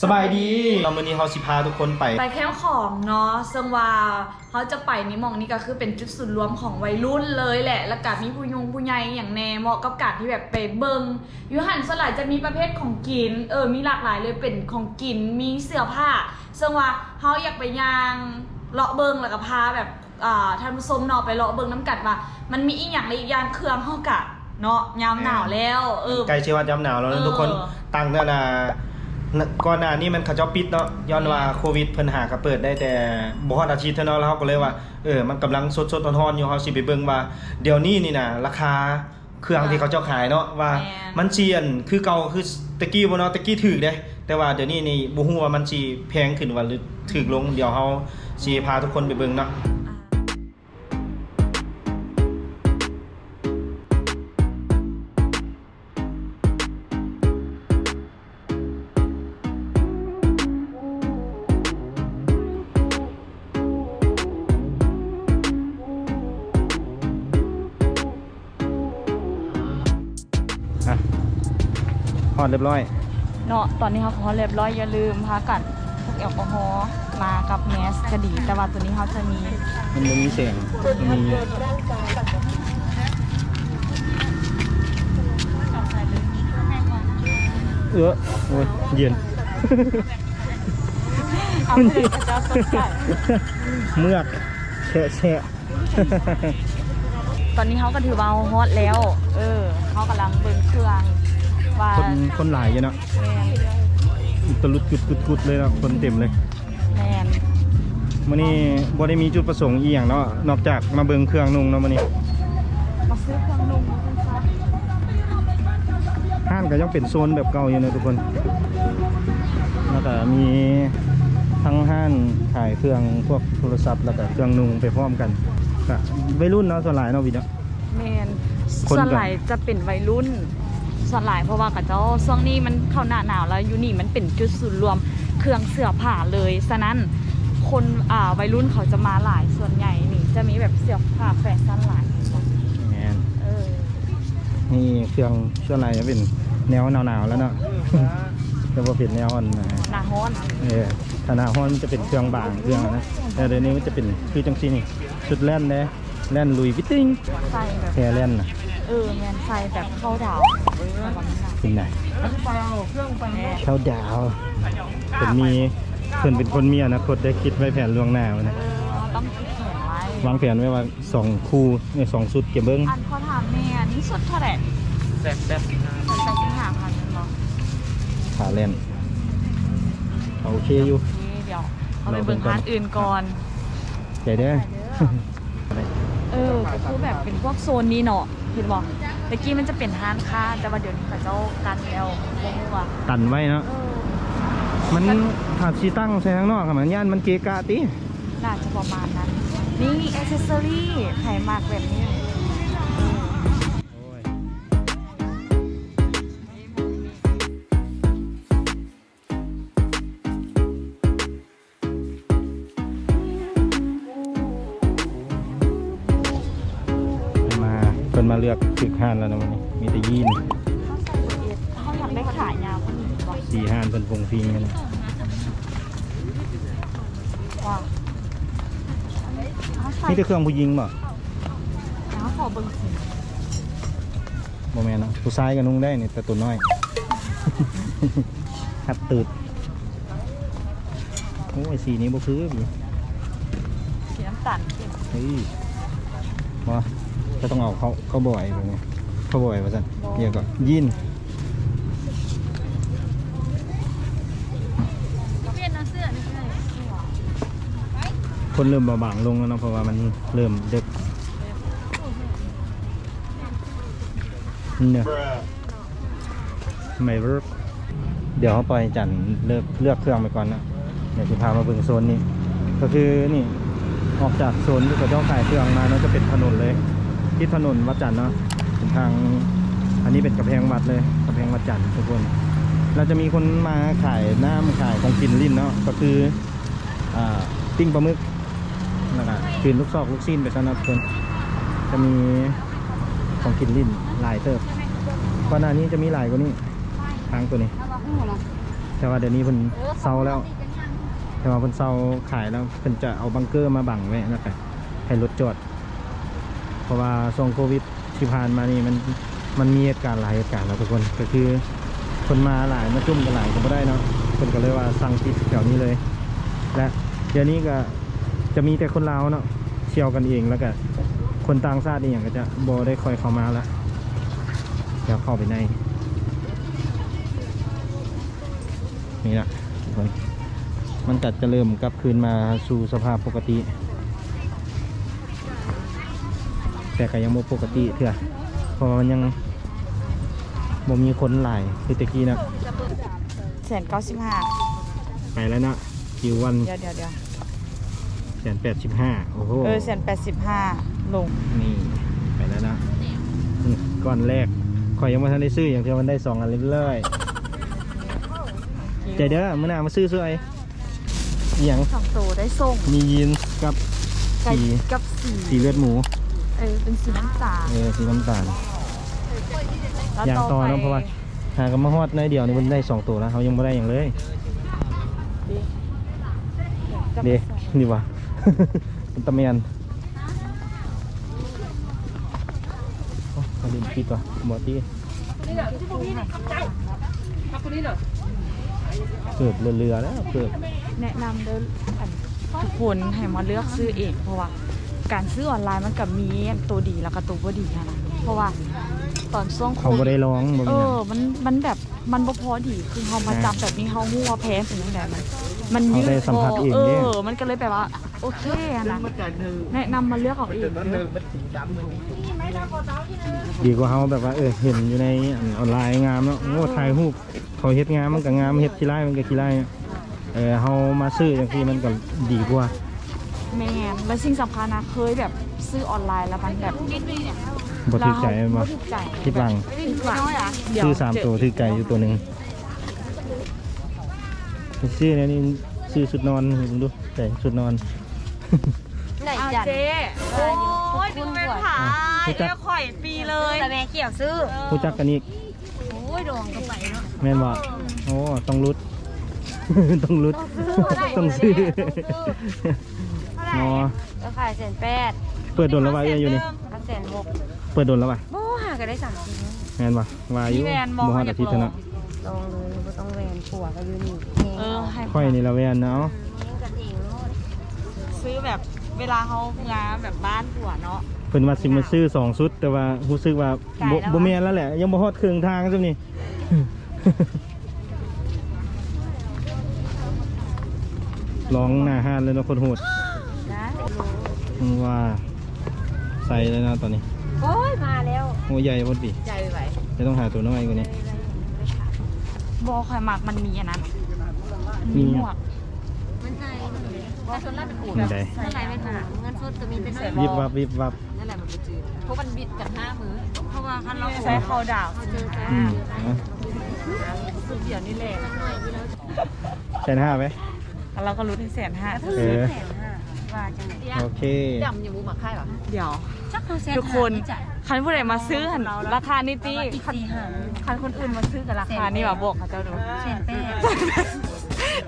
สบายดีเราวันนี้เราสิพาทุกคนไป ไปแคมป์ของเนาะซึ่งว่าเขาจะไปนี่หมองนี่ก็คือเป็นจุดศูนย์รวมของวัยรุ่นเลยแหละ แล้วก็มีผู้ยงผู้ใหญ่อย่างแน่เหมาะกับการที่แบบไปเบิงอยูหันสลายจะมีประเภทของกิน เออ มีหลากหลายเลยเป็นของกิน มีเสื้อผ้า ซึ่งว่าเขาอยากไปยางเลาะเบิงแล้วก็พาแบบอ่าท่านผู้ชมเนาะไปเลาะเบิงน้ำกัดว่า มันมีอีกอย่างในอีกอย่างเครื่องเฮากะเนาะยามหนาวแล้ว เออใกล้เชยวัดยามหนาวแล้วเอนะอทุกคนตั้งแต่นา ก่อนหน้านี้มันเขาเจ้าปิดเนาะย้อนว่าโควิดเพิ่นหาก็เปิดได้แต่บ่ฮอดอาทิตย์เท่านั้นแล้วเขาก็เลยว่าเออมันกำลังสดๆร้อนๆอยู่เฮาสิไปเบิ่งว่าเดี๋ยวนี้นี่น่ะราคาเครื่องที่เขาเจ้าขายเนาะว่าแม่นมันเชียนคือเก่าคือตะกี้บ่เนาะตะกี้ถูกเด้แต่ว่าเดี๋ยวนี้นี่บ่ฮู้ว่ามันสิแพงขึ้นว่าหรือถูกลงเดี๋ยวเฮาสิพาทุกคนไปเบิ่งเนาะอะ อดเรียบร้อย เนาะตอนนี้เขาขอเรียบร้อยอย่าลืมพากันพวกแอลกอฮอล์มากับแมสก็ดี แต่ว่าตัวนี้เขาจะมีมันบ่มีเสียงมันมีเออโอ้ยเย็นเอาไปเลยจะสดใสเมือกแฉะแฉะตอนนี้เขาก็ถือว่าฮอตแล้ว เออเขากำลังเบิ่งเครื่อง ว่าคนคนหลายอยู่เนาะแมนตะลุดกุดกุดกุดเลยเนาะคนเต็มเลยแมนมื้อนี้บ่ได้มีจุดประสงค์อีหยังเนาะนอกจากมาเบิ่งเครื่องนุ่งเนาะมื้อนี้มาซื้อเครื่องนุ่มมาเป็นซักห้างก็ยังเป็นโซนแบบเก่าอยู่นะทุกคนแล้วก็มีทั้งห้านขายเครื่องพวกโทรศัพท์แล้วก็เครื่องนุ่งไปพร้อมกันก็วัยรุ่นเนาะส่วนหลายเนาะวิเนาะแมนคนส่วนก่อนหลายจะเป็นวัยรุ่น ส่วนหลายเพราะว่ากับเจ้าช่วงนี้มันเข้าหน้าหนาวแล้วอยู่นี่มันเป็นจุดศูนย์รวมเครื่องเสื้อผ้าเลยฉะนั้นคนอ่าวัยรุ่นเขาจะมาหลายส่วนใหญ่นี่จะมีแบบเสื้อผ้าแฟชั่นหลายแม่นเออนี่เครื่องส่วนหลายจะเป็นแนวหนาวๆแล้วเนาะจะบ่เป็นแนวอ่อนนะหนาฮ้อนเออถ้าหน้าร้อนมันจะเป็นเครื่องบางเครื่องนะแต่เดี๋ยวนี้มันจะเป็นคือจังซี่นี่ชุดแล่นเด้แล่นลุยวิตติ้งใส่แบบแค่แล่นน่ะ เออแมนใส่แบบเข้าดาวแบบนั้นน่ะเป็นไงแม่เข้าดาวเป็นมีเพิ่นเป็นคนมีอนาคตได้คิดไว้แผนล่วงหน้าไว้นะเออต้องคิดแผนไว้วางแผนไว้ว่าสองคู่เนี่ยสองชุดเก็บเบิ้งอันเขาถามแม่นี่สุดเท่าไหร่แปดแปดสิบห้าแปดสิบห้าพันเป็นบ่ขาแล่นโอเคอยู่โอเคเดี๋ยวเอาไปเบิ่งร้านอื่นก่อนใจเด้อเออก็คือแบบเป็นพวกโซนนี้เนาะ เห็นบอกเมื่อกี้มันจะเป็นห้านค้า แต่ว่าเดี๋ยวนี้เขาเจ้ากันแล้วบ่ฮู้ว่าตันไว้เนาะเออมันถ้าชีตั้งใส่ข้างนอกอะมันย่านมันเกะกะติน่าจะประมาณนั้น นี่อ c เซสซอรี่ไผมากแบบนี้ เพิ่นมาเลือกตึกห้านแล้วนะวันนี้ มีแต่ยีนเขาใส่เบอร์เอ็ดเขาอยากได้ขายาวคนนี้บอกสีห้านเพิ่นฟงฟิงกันนะว่าเขาใส่นี่แต่เครื่องผู้หญิงบ่เขาขอเบิ่งสีบ่แม่นเนาะผู้ชายก็นุ่งได้นี่แต่ตัวน้อย หัดตืดโอ้ยสีนี้บ่คืออยู่สีน้ำตาลเข้มเฮ้ยมาก็ ต้องเอาเขาเขาบ่อยแบบนี้เขาบ่อยว่าสันเรียกก็ยินเปลี่ยนเสื้อนี่เลยคนเริ่มเบาบางลงแล้วเนาะเพราะว่ามันเริ่มเด็กเนี่ยไม่เวิร์กเดี๋ยวเขาปล่อยจันเลือกเลือกเครื่องไปก่อนนะเดี๋ยวจะพามาเบิ่งโซนนี้ ก็คือนี่ออกจากโซนที่เขาเจ้าขายเครื่องมาเนาะจะเป็นถนนเลย ที่ถนนวัดจันทร์เนาะทางอันนี้เป็นกระแพงวัดเลยกระแพงวัดจันทร์ทุกคน เราจะมีคนมาขายน้ำขายของกินลิ้นเนาะก็คืออ่าปิ้งปลาหมึกแล้วก็คืนลูกซอกลูกซีนไปซะนะทุกคนจะมีของกินลิ้นหลายเติบก่อนหน้านี้จะมีหลายกว่านี้ทางตัวนี้ แต่ว่าเดี๋ยวนี้เพิ่นเซาแล้ว แต่ว่าเพิ่นเซาขายแล้วเพิ่นจะเอาบังเกอร์มาบังไว้นะครับให้รถจอด เพราะว่าช่วงโควิดที่ผ่านมานี่มันมันมีเหตุการณ์หลายเหตุการณ์แล้วทุกคนก็คือ คนมาหลายมาจุ่มกันหลายก็ไม่ได้เนาะเพิ่นก็เลยว่าสั่งปิดแถวนี้เลย และเดี๋ยวนี้ก็จะมีแต่คนลาวเนาะเชี่ยวกันเองแล้วก็คนต่างชาติเองก็จะบ่ได้คอยเข้ามาละเดี๋ยวเข้าไปในนี่นะทุกคนมันกัดจะเริ่มกลับคืนมาสู่สภาพปกติ แต่ก็ยังโมปกติเถอะเพราะว่ามันยังบ่มีคนหลายคือตะกี้นะแสนเก้าสิบห้าไปแล้วนะคิววันเดี๋ยวเดี๋ยวเดี๋ยวแสนแปดสิบห้าโอ้โหเออแสนแปดสิบห้าลงนี่ไปแล้วนะอืมก้อนแรกขอยยังไม่ทันได้ซื้ออย่างเดียวมันได้สองอันเรื่อยๆใจเด้อมื่อหน้ามาซื้อซื้อไอ้อหย่างสองตัวได้ส่งมียีนส์กับไก่สีกับสีสีเลือดหมูเออเป็นสีน้ำตาลเออสีน้ำตาลแล้วอย่างต่อไปเนาะเพราะว่าหากันมาฮอดในเดียวนี่มันได้สองตัวแล้วเขายังไม่ได้อย่างเลยเด็นี่วะ มันตะเมียนโอ้มาดินปิดว่ะบอตี้เกือบเรือๆแล้วเกือบแนะนำเด้ออันทุกคนให้มาเลือกซื้อเองเพราะว่า การซื้อออนไลน์มันกับมีอันตัวดีแล้วก็ตัวบ่ดีนะนะเพราะว่าตอนช่วงโคเขาบ่วิดได้ร้องบ่เอมีหยัง อมันมันแบบมันบ่พอดีคือเขามาจำแบบนี้เขาหัวาแพ้เป็นยังไงมันมันเขายืดได้สัมผัสเองเอเนี่ย อ มันก็เลยแบบว่า โอเคอะนะแนะนำมาเลือกเอาเองเด้อดีกว่าเขาแบบว่าเออเห็นอยู่ในอันออนไลน์งามเนาะโอ้ถ่ายรูปเขาเฮ็ดงามมันก็งามเฮ็ดขี้ไล่มันก็ขี้ไล่เออเฮามาซื้ออย่างที่มันก็ดีกว่า แม่นและสิ่งสำคัญนะเคยแบบซื้อออนไลน์แล้วมันแบบบ่ถูกใจแล้วบ่บ่ถูกใจคิดหลังคิดหลังเดี๋ยวซื้อสามเจตัวถือไก่อยู่ตัวหนึ่งซื้อเนี่ยนี่ซื้อชุดนอนมึงดูใส่ชุดนอน ไหนอะจันเจ๊โอ้ยดูเป็นผารู้จักเอ้ข่อยปีเลยแต่แม่เกี่ยวซื้อรู้จักกันอีกโอ้ยดองก็ไปเนาะแม่นบ่โอ้ต้องรุด ต้องรุดต้องซื้อ อ๋อ ก็ขายเศษแปดเปิดโดนแล้ววะเอ้ยอยู่นี่ ก็เศษหกเปิดโดนแล้ววะโอ้หาก็ได้สามชิ้นแม่นบ่ว่าอยู่พี่แวนมองบ่ฮอดอยาอากทิตย์เท่าลนั้งนลองเลยไม่ต้องแวนผัวก็อยู่นี่เออให้ค่อยนี่ละแวนเนาะเลี้ยงกันเองโลดซื้อแบบเวลาเขางานแบบบ้านผัวเนาะ เพิ่นว่าสิมาซื้อสองชุด แต่ว่ารู้สึกว่าบ่บ่แม่นแล้วแหละ ยังบ่ฮอดครึ่งทางซะนี่ ร้องหน้าห้านเลยเนาะคนโหดนะ มึงว่าใส่เลยนะตอนนี้โอ้ยมาแล้วโอ้ใหญ่พอดีใจไหวจะต้องหาตัวน้อยกว่านี้บอคอยหมักมันมีอันนั้นมีมีหมวกมันใจแต่ส่วนแรกเป็นอู่มันใดเท่าไหรเป็นหนาเงินสดก็มีเป็นวิบวับวิบวับนั่นแหละมันเป็นจืดเพราะมันบิดกันห้ามือเพราะว่าคันเราใช้เขาดาวเจอจ้าอืมเอาสุดเดียวนี่แหละแสนห้าไหมแล้วเราก็รู้ที่แสนห้าเออแสนห้า ว่าจังเลยโอเค ดำอยู่บูมาค่ายหรอเดี๋ยวจักเขาแสนทุกคนคันผู้ใดมาซื้อหันราคานี่ตีอีกสี่ห้าคันคนอื่นมาซื้อกับราคานี่แบบบอกเขาเจ้าดูแสนแปด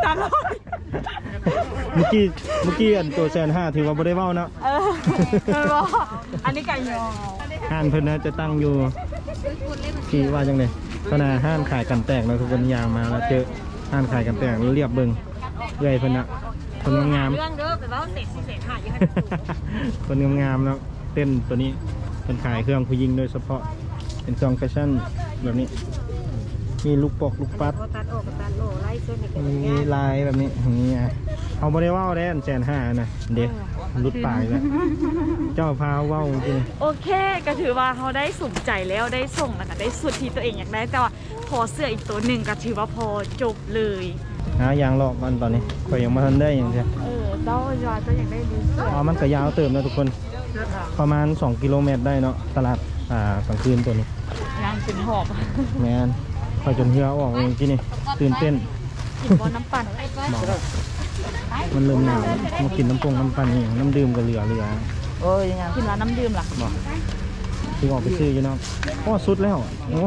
ตามเลยเมื่อกี้เมื่อกี้อันตัวแสนห้าถือว่าบ่ได้เว้าเนาะเออเออบอกอันนี้ไก่ยอห้านเพิ่นนะจะตั้งอยู่ที่ว่าจังเลยขนาดห้านขายกันแตกแล้วทุกคนยางมาแล้วเจอห้านขายกันแตกแล้วเรียบเบิ่งเอื้อยเพิ่นนะ คนงามๆ เรื่องเด้อไปว่าเศษเศษหายังไงคนงามๆแล้วเต้นตัวนี้เป็นขายเครื่องผู้หญิงโดยเฉพาะเป็นเครื่องแฟชั่นแบบนี้ มีลูกปอกลูกปัด ตัดออกตัดโลไล่ส่วนนี้มีลายแบบนี้อย่างนี้อะเอาบริว่าวได้อันแสนห้านะเด็กรุดปลายแล้วเจ้าพาเว่าวจริงโอเค ก็ถือว่าเขาได้สมใจแล้วได้ส่งแล้วก็ได้สุดที่ตัวเองอยากได้แต่ว่าพอเสื้ออีกตัวหนึ่งก็ถือว่าพอจบเลย หายางลอกกันตอนนี้ก็ยังไม่ทันได้อย่างเดียวเออเจ้ายอดก็อยากได้ดีเสื้ออ๋อมันก็ยาวเติมนะทุกคน ประมาณ 2 กิโลเมตรได้เนาะตลาดอ่ากลางคืนตัวนี้ยางเป็นหอบแมนคอยจนเหือออกเองที่นี่ตื่นเต้นกินบอน้ำปั่นบอกมันเริ่มหนาวมากินน้ำปงน้ำปั่นนี่น้ำดื่มก็เหลือเหลือกินร้านน้ำดื่มล่ะบอกที่ออกไปซื้ออยู่เนาะโอ้สุดแล้วโอ้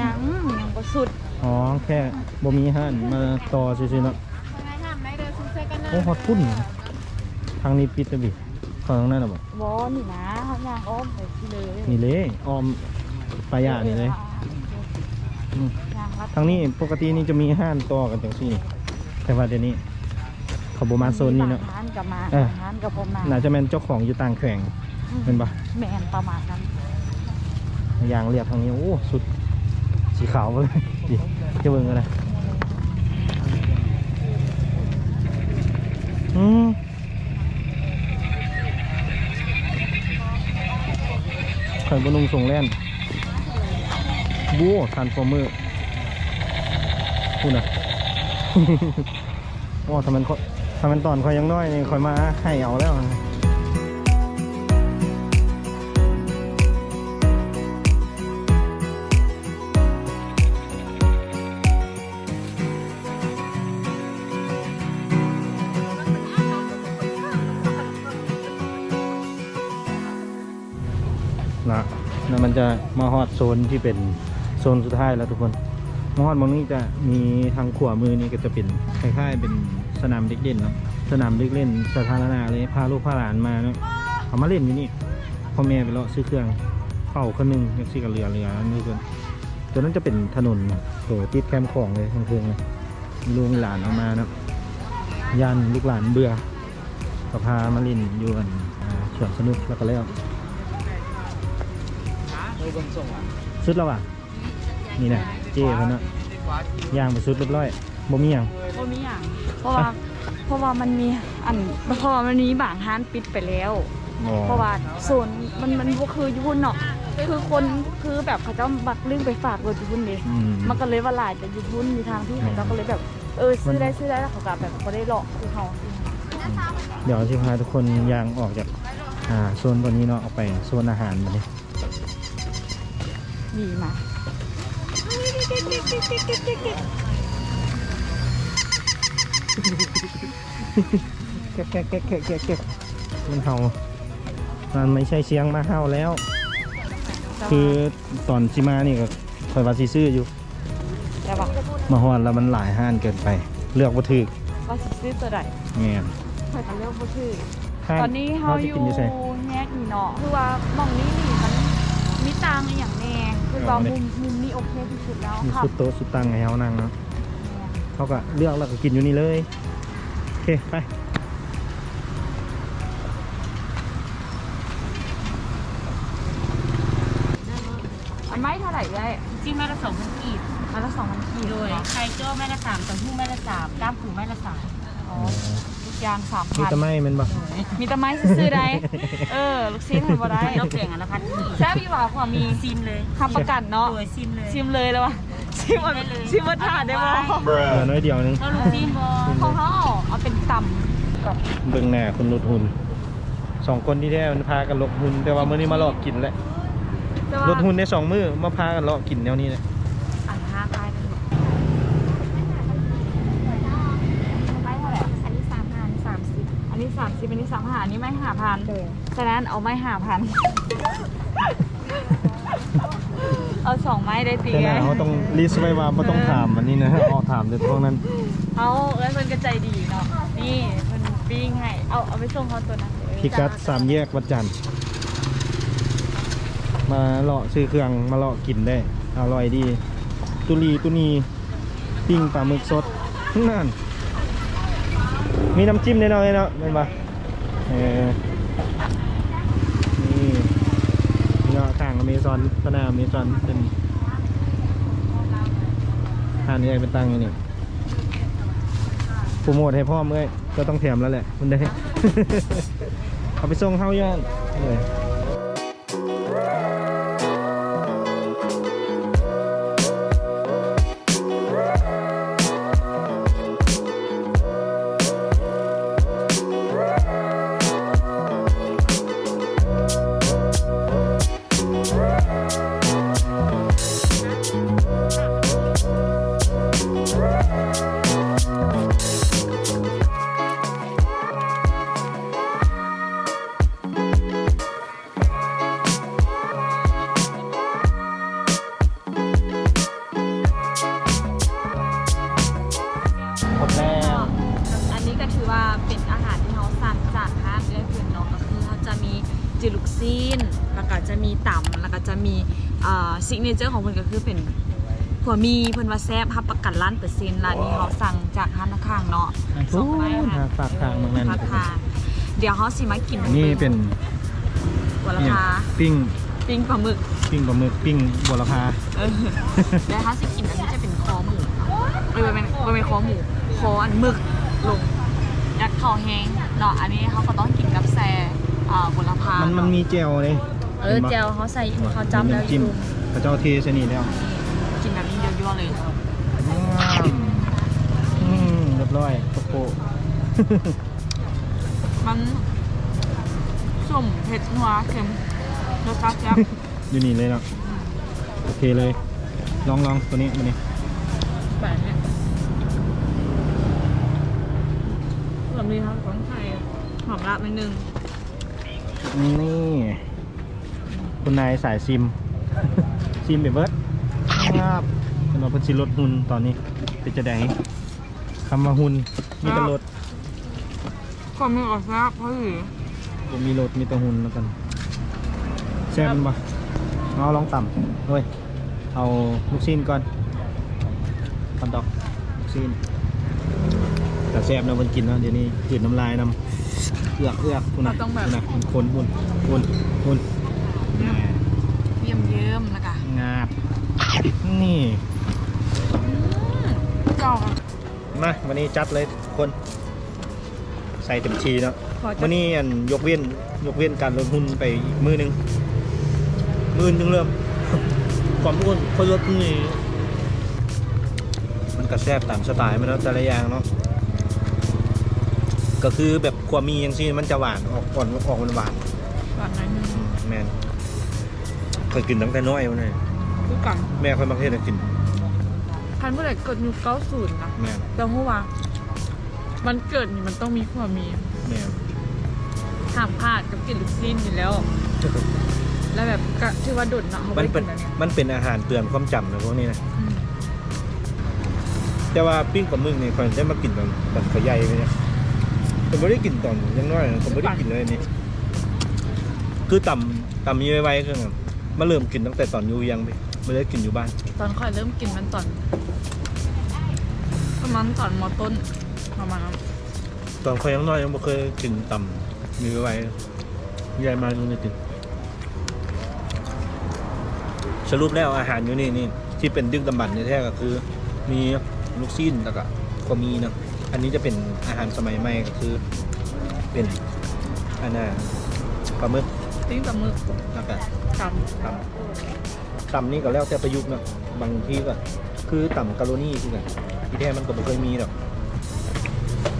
ยังยังก็สุด อ๋อ แค่บ่มีห้านมาต่อซื่อๆเนาะยังไงทำได้เดินซื้อเสื้อกันนะโอ้ฮอดพุ่น ทางนี้ปิดแล้วบิเข้าทางนั้นน่ะบ่บอนี่นะเขาย่างอ้อมไปที่เลยนี่เลยออมปลายานี่เลยอืมย่างรัดทางนี้ปกตินี่จะมีห้านต่อกันจังซี่นี่แต่ว่าเดี๋ยวนี้เขาบ่มาโซนนี้เนาะบางร้านกับมาเออบางร้านกับผมมาน่าจะแม่นเจ้าของอยู่ต่างแขวงเป็นปะแมนประมาณนั้น ยางเรียบทางนี้ โอ้ สุด สีขาวมาเลยดิจะเบิ่งอะไรอืมไข่บนุงส่งแล่นบู๊ทานฟอร์เมอร์พูดนะโอ้ทำมันทำมันตอนคอยยังน้อยนี่คอยมาให้เอาแล้ว จะมาฮอดโซนที่เป็นโซนสุดท้ายแล้วทุกคนมาฮอดมองนี้จะมีทางขวามือนี่ก็จะเป็นคล้ายๆเป็นสนามเด็กเล่นเนาะสนามเด็กเล่นสาธารณะเลยพาลูกพาหลานมาเนาะเอามาเล่นอยู่นี่พ่อแม่ไปเลาะซื้อเครื่องเป่าคนหนึงยังซี่กับเรือเรือนั่นทุกคนตัวนั้นจะเป็นถนนโหติดแคมป์ของเลยทั้งเครื่องเลยลุงหลานเอามาเนาะยันลูกหลานเบื่อก็พามาเล่นอยู่อันสวนสนุกแล้วก็แล้ว สุดแล้วอะ นี่นะเจ้เพิ่นเนาะย่างไปสุดเรียบร้อยบ่มีหยังโอ้มีอย่างเพราะว่า เพราะว่ามันมีอันเพราะว่ามันมีบางร้านปิดไปแล้ว อ๋อ เพราะว่าโซนมันมันบ่คือญี่ปุ่นเนาะคือคนคือแบบเขาเจ้าบักลึงไปฝากรถญี่ปุ่นดิอืม มันก็เลยว่าหลายแต่ญี่ปุ่นมีทางที่เขาเจ้าก็เลยแบบเออซื้อได้ซื้อได้แล้วเขาก็แบบบ่ได้หลอกคือเขา เดี๋ยวสิพาทุกคนย่างออกจากอ่าโซนตัวนี้เนาะออกไปโซนอาหารมาดิดี มาแก๊กแก๊กแก๊กแก๊กแก๊กแก๊กมันเห่า มันไม่ใช่เสียงมาเห่าแล้ว คือตอนชิมานี่ก็คอยว่าสิซื้ออยู่แต่ว่ามาฮอดแล้วมันหลายห้านเกินไป เลือกบ่ถูกว่าสิซื้อตัวใดแม่นข่อยก็เลือกบ่ถือห้าตอนนี้เฮาจะอยู่กินอยู่ไสแยกนี่เนาะคือว่าหมองนี้นี่มัน มีตังอหย่างแน่คือว่าอ๋อเนี่มุยมมุมนี้โอเคที่สุดแล้วมีครับสุดโต๊ะสุดตังให้เฮานั่งเนาะเขาก็เลือกแล้วก็กินอยู่นี่เลยโอเคไปอันไม้เท่าไหร่ได้จิ้มแม่ละสองพันกีบอันละสองพันกีบโดยไข่โจ้แม่ละสามเต้าหู้แม่ละสามกล้ามปูแม่ละสามอ๋อทุกอ ย่างสามมีพัน แตะไม้แมันบ่มีแต่ไม้ซื้อๆได้ เออ ลูกชิ้นทำบ่ได้นกแดงอันละพันกีบแซ่บพี่ว่าความมีซิมเลยทำประกันเนาะ โดยซิมเลย ชิมเลยแล้ววะชิมว่าได้เลยชิมว่าทานได้บ่เหลือน้อยเดียวนึงก็ลูกซิมบอของเขาเอาเอาเป็นต่ำกับเบิ่งหน้าคนลดหุ่นสองคนที่แท้มันพากันลดหุ่นแต่ว่ามื้อนี้มาหลอกกินแหละแต่ว่าลดหุ่นได้สองมื้อมาพากันหลอกกินแนวนี้แหละ อันห้าตายกันหมดไม้เท่าไหร่อันนี้สามพันสาม สิบอันนี้สามสิบอันนี้สามพันอันนี้ไม่ห้าพันฉะนั้นเอาไม้ห้าพัน เอาสองไม้ได้ตีแต่หไงน้าเขาต้องรีสไว้ว่าบ่ต้องถามอันนี้นะเอาถามแต่พวกนั้นเอาเอ้ยมันก็ใจดีเนาะ นี่มันปิ้งให้ เอาเอาไปส่งเขาตัวนั้นเลยพิกัดสามแยกวัดจันทร์มาเลาะซื้อเครื่องมาเลาะกินได้อร่อยดี ตุลีตุนีปิ้งปลาหมึกสดนั่น มีน้ำจิ้มแน่นอนเลยเนาะเป็นมาเออนี่นี่เนาะข้างอเมซอนสนามอเมซอนเป็นทานนี้เป็นตังนี่โปรโมทให้พ่อเมื่อยก็ต้องแถมแล้วแหละมันได้ เอาไปส่งเข้าย่านเลย ซีน แล้วก็จะมีต่ำแล้วก็จะมีซิกเนเจอร์ของเพื่อนก็คือเป็นผัวมีเพื่อนว่าแซ่บฮับประกันล้านเปอร์เซ็นต์ร้านนี้เขาสั่งจากห้างข้างๆเนาะทุกฝากทางเมืองนั้นราคาเดี๋ยวเขาสิมากินนี่เป็นบัวละเนี่ยพาปิ้งปิ้งปลาหมึกปิ้งปลาหมึกปิ้งบัวละพาเออแล้วถ้าสิกินอันนี้จะเป็นคอหมูเออเป็นเป็นเป็นคอหมูคออันหมึกลงอยากคอแห้งเนาะอันนี้เขาก็ต้องกินกับแซ่ อ่าบุรพามันมันมีเจลเลยเออเจลเขาใส่เขาจำแล้วจิ้มอยู่กระเจ้าเทสนี่แล้วกินแบบนี้เยอะๆเลยอืมเรียบร้อยโปโปะมันส้มเผ็ดนัวเค็มรสชาติแซ่บ อยู่นี่เลยเนาะโอเคเลย ลองลองตัวนี้ตัวนี้แบบเนี้ยส่วนนี้เขาต้องใส่หอมละนิดนึง นี่ คุณนายสายซิม ซิมแบบเบิร์ดครับเป็นว่าเพิ่นสิลดหุ่นตอนนี้เป็นจะได้คำว่าหุ่นมีแต่ลดก็มีออกแซ่บเพราะหือผมมีรถมีแต่หุ่นแล้วกันแซ่บมันปะเอาลองต่ำเฮ้ยเอาลูกชิ้นก่อนคอนดอกลูกชิ้นแต่แซ่บนะมันกินเนาะเดี๋ยวนี้จืดน้ำลายนำ เอือกเอือกคุณนะคุณนะมันคนหุ่นหุ่นหุ่นแหม่เยี่ยมเยิ้มๆแล้วก็งาบนี่ เจ้าค่ะ มาวันนี้จัดเลยทุกคน ใส่เต็มทีเนาะขอจัวัดนนี้อันยกเว้นยกเว้นการลดหุ้นไปอีกมือหนึ่งมือหนึงเริ่ม ความทุกคนคนลดหุ้นนี่มันกระแซบตามสไตล์มันแล้วแต่ละอย่างเนาะ ก็คือแบบความมีอย่างซี่มันจะหวานออกอ่อนออกมันหวานแบบนั้นอืมแมนเคยกินตั้งแต่น้อยมันเลยคือกันแม่ค่อยมาเทศให้กินพันเมื่อไหร่เกิดยุคเก้าศูนย์นะแม่นแต่เพราะว่ามันเกิดนี่มันต้องมีความมีแม่นห้ามพลาดกับกลิ่นลูกซีนอยู่แล้ว แล้วแบบก็ถือว่าดุดเนาะเขามันไม่เป็นกินแบบเนี้ยมันเป็นอาหารเตือนความจำนะพวกนี้นะอืมแต่ว่าปิ้งกับมึงนี่คอยได้มากินตอนตอนเขาใหญ่ไปเนี่ย ผมไม่ได้กินตอนยังน้อยนะผมไม่ได้กินเลยอันนี่ คือต่ำต่ำมีไว้ๆคือแบบมาเริ่มกินตั้งแต่ตอนอยู่ยังไปไม่ได้กินอยู่บ้าน ตอนค่อยเริ่มกินมันตอนประมาณตอนมอต้นประมาณนั้นตอนเขายังน้อยยังไม่เคยกินต่ำมีไว้ๆยายมายังไม่กินสรุปแล้วอาหารอยู่นี่นี่ที่เป็นดึกดำบรรพ์ในแท้ก็คือ มีลูกชิ้นแล้วก็ก็มีเนาะ อันนี้จะเป็นอาหารสมัยใหม่ก็คือ เป็นอันน่ะปลาหมึกติ้งปลาหมึกแล้วก็กับตำตำนี่ก็แล้วแต่ประยุกต์เนาะบางทีก็คือตำกะโรนี่คือกันที่แท้มันก็ไม่เคยมีหรอก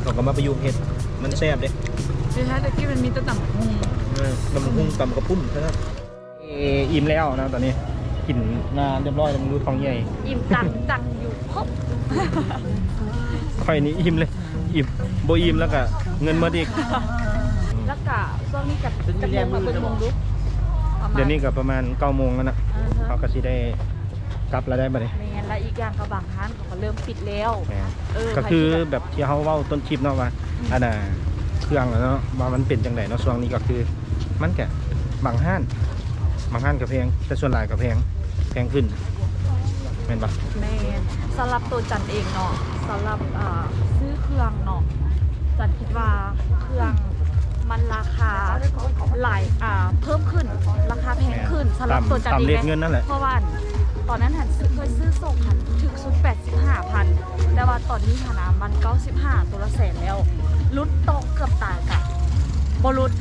เราก็มาประยุกต์เฮ็ดมันแซ่บเด้ที่แท้ตะกี้มันมีแตะต่ำหงเออตำหุ่งตำกระปุ้นใช่ไหมอิ่มแล้วนะตอนนี้กินงานเรียบร้อยแล้วมึงดูท้องใหญ่ อิ่มตังตังอยู่ครบ ค่อยนี้อิ่มเลยอิ่มโบอิ่มแล้วก็เงินหมาอีกแล้วก็ช่วงนี้กับจะมงมาเป็นมงลุกประมาณเดี๋ยวนี้ก็ประมาณเก้าโมงแล้วนะอ่าฮะเขาก็สิได้กลับแล้วได้บัดนี้แมนและอีกอย่างกับบางร้านเขาก็เริ่มปิดแล้วแหมเออก็คือใรที่แบบที่เขาเว้าต้นคลิปเนาะว่าอันน่ะเครื่องแล้วเนาะว่ามันเป็นจังไดเนาะช่วงนี้ก็คือ มันแกบางห้านบางห้านก็แพงแต่ส่วนหลายก็แพงแพงขึ้นแม่นปะแมน สำหรับตัวจันเองเนาะสำหรับอ่าซื้อเครื่องเนาะจันคิดว่าเครื่องมันราคาหลายอ่าเพิ่มขึ้นราคาแพงขึ้นสำหรับตัวจันตามเองเลขนะเงินนั่นแหละเพราะว่าตอนนั้นหันซื้อเคยซื้อส่งหันถึงสุด85พันแต่ว่าตอนนี้ฐานะมัน95ตัวละแสนแล้วลุดโตะเกือบตายกับบรุด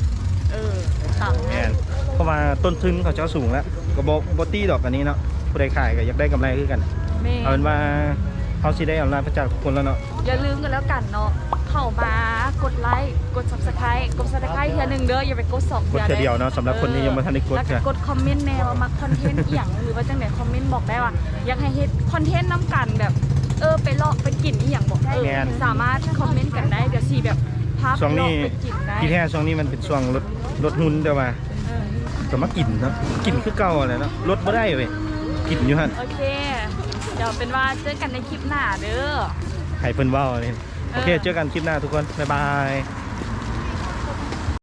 เออต่ำแม่นเพราะว่าต้นทุนเขาเจ้าสูงแล้วก็บอกบตี้ดอกอันนี้เนาะผู้ใดขายก็อยากได้กำไรคือกัน แม่ เอาเป็นว่าเขาสิได้อำนาจพระเจ้าทุกคนแล้วเนาะ อย่าลืมกันแล้วกันเนาะเข้ามากดไลค์กด subscribe กด subscribe เทื่อหนึงเด้ออย่าไปกดสองกดเทื่อเทื่อเดียวเนาะสำหรับคนที่ยังไม่ทันได้กดแล้วก็ค่ะ กดคอมเมนต์แนวามักคอนเทนต์เอียงหรือว่าจังไหนคอมเมนต์บอกได้ว่าอยากให้เฮ็ดคอนเทนต์น้ำกันแบบ เออไปเลาะไปกินอีหยังบอกเออแม่น สามารถคอมเมนต์กันได้เดี๋ยวสิแบบพาไปช่วงเลาะนี้ไปกินได้ที่แท้ช่วงนี้มันเป็นช่วงลดลดหุ้นแต่ว่าเออก็มากินเนาะกินคือเก่าอะไรเนาะลดบ่ได้เว้ยกินอยู่หั่นโอเค เดี๋ยวเป็นว่าเจอกันในคลิปหน้าเด้อให้เพิ่นเว้านี่โอเค เจอกันคลิปหน้าทุกคน บ๊ายบาย